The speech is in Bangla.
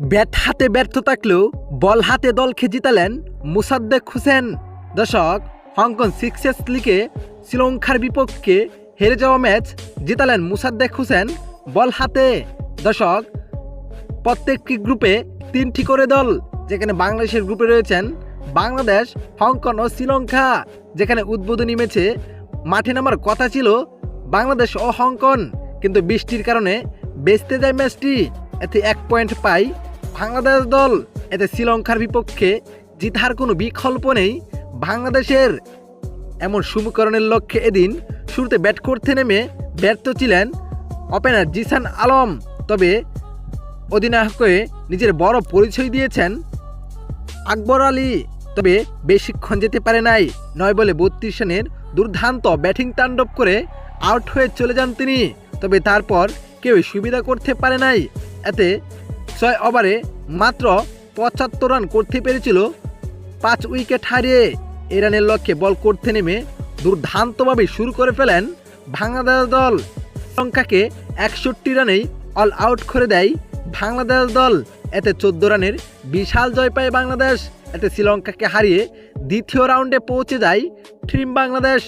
ব্যাট হাতে ব্যর্থ থাকলেও বল হাতে দলকে জিতালেন মুসাদ্দেক হোসেন। দর্শক, হংকং সিক্সেস লিগে শ্রীলঙ্কার বিপক্ষে হেরে যাওয়া ম্যাচ জিতালেন মুসাদ্দেক হোসেন বল হাতে। দর্শক, প্রত্যেকটি গ্রুপে তিনটি করে দল, যেখানে বাংলাদেশের গ্রুপে রয়েছেন বাংলাদেশ, হংকং ও শ্রীলঙ্কা, যেখানে উদ্বোধনী ম্যাচে মাঠে নামার কথা ছিল বাংলাদেশ ও হংকং। কিন্তু বৃষ্টির কারণে বেচতে যায় ম্যাচটি। এতে এক পয়েন্ট পাই। বাংলাদেশ দল এতে শ্রীলঙ্কার বিপক্ষে জিতার কোনো বিকল্প নেই। বাংলাদেশের এমন সমীকরণের লক্ষ্যে এদিন শুরুতে ব্যাট করতে নেমে ব্যর্থ ছিলেন ওপেনার জিসান আলম। তবে অধিনায়ককে নিজের বড় পরিচয় দিয়েছেন আকবর আলী। তবে বেশিক্ষণ যেতে পারে নাই। নয় বলে বত্রিশ রানের দুর্দান্ত ব্যাটিং তাণ্ডব করে আউট হয়ে চলে যান তিনি। তবে তারপর কেউ সুবিধা করতে পারে নাই। এতে ছয় ওভারে মাত্র পঁচাত্তর রান করতে পেরেছিল। পাঁচ উইকেট হারিয়ে এই রানের লক্ষ্যে বল করতে নেমে দুর্ধান্তভাবে শুরু করে ফেলেন বাংলাদেশ দল। শ্রীলঙ্কাকে একষট্টি রানেই অল আউট করে দেয় বাংলাদেশ দল। এতে চোদ্দ রানের বিশাল জয় পায় বাংলাদেশ। এতে শ্রীলঙ্কাকে হারিয়ে দ্বিতীয় রাউন্ডে পৌঁছে যায় ট্রিম বাংলাদেশ।